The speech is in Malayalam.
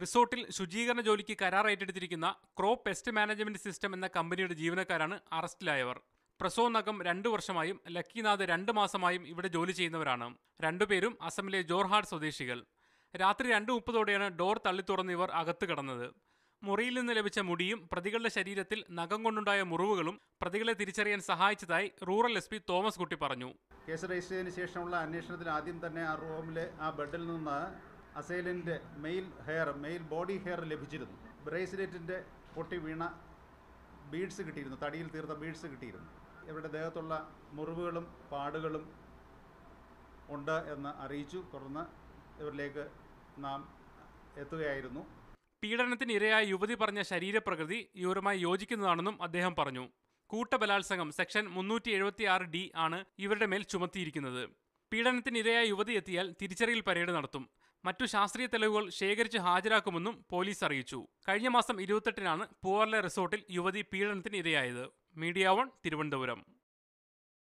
റിസോർട്ടിൽ ശുചീകരണ ജോലിക്ക് കരാർ ഏറ്റെടുത്തിരിക്കുന്ന ക്രോ പെസ്റ്റ് മാനേജ്മെന്റ് സിസ്റ്റം എന്ന കമ്പനിയുടെ ജീവനക്കാരാണ് അറസ്റ്റിലായവർ. പ്രസോ നഗം രണ്ടു വർഷമായും ലക്കിനാഥ് രണ്ട് മാസമായും ഇവിടെ ജോലി ചെയ്യുന്നവരാണ്. രണ്ടുപേരും അസമിലെ ജോർഹാട്ട് സ്വദേശികൾ. രാത്രി രണ്ട് മുപ്പതോടെയാണ് ഡോർ തള്ളി തള്ളിത്തുറന്ന് ഇവർ അകത്ത് കടന്നത്. മുറിയിൽ നിന്ന് ലഭിച്ച മുടിയും പ്രതികളുടെ ശരീരത്തിൽ നഖം കൊണ്ടുണ്ടായ മുറിവുകളും പ്രതികളെ തിരിച്ചറിയാൻ സഹായിച്ചതായി റൂറൽ എസ് തോമസ് കുട്ടി പറഞ്ഞു. കേസ് രജിസ്റ്റർ ചെയ്തതിന് ശേഷമുള്ള അന്വേഷണത്തിൽ ആദ്യം തന്നെ ആ റൂമിലെ ആ ബെഡിൽ നിന്ന് അസൈലിന്റെ male hair male body hair ലഭിച്ചിരുന്നു. ബ്രേസ്ലെറ്റിന്റെ പൊട്ടി വീണ ബീഡ്സ് കിട്ടിയിരുന്നു. തടിയിൽ തീർത്ത ബീഡ്സ് കിട്ടിയിരുന്നു. ഇവരുടെ ദേഹത്തുള്ള മുറിവുകളും പാടുകളും ഉണ്ട് എന്ന് അറിയിച്ചു. തുടർന്ന് ഇവരിലേക്ക് നാം എത്തുകയായിരുന്നു. പീഡനത്തിന് ഇരയായ യുവതി പറഞ്ഞ ശരീരപ്രകൃതി ഇവരുമായി യോജിക്കുന്നതാണെന്നും അദ്ദേഹം പറഞ്ഞു. കൂട്ടബലാത്സംഗം സെക്ഷൻ മുന്നൂറ്റി എഴുപത്തി ആറ് ഡി ആണ് ഇവരുടെ മേൽ ചുമത്തിയിരിക്കുന്നത്. പീഡനത്തിനിരയായ യുവതി എത്തിയാൽ തിരിച്ചറിയൽ പരേഡ് നടത്തും. മറ്റു ശാസ്ത്രീയ തെളിവുകൾ ശേഖരിച്ച് ഹാജരാക്കുമെന്നും പോലീസ് അറിയിച്ചു. കഴിഞ്ഞ മാസം ഇരുപത്തെട്ടിനാണ് പൂവർലെ റിസോർട്ടിൽ യുവതി പീഡനത്തിന് ഇരയായത്. Media one Thiruvananthapuram.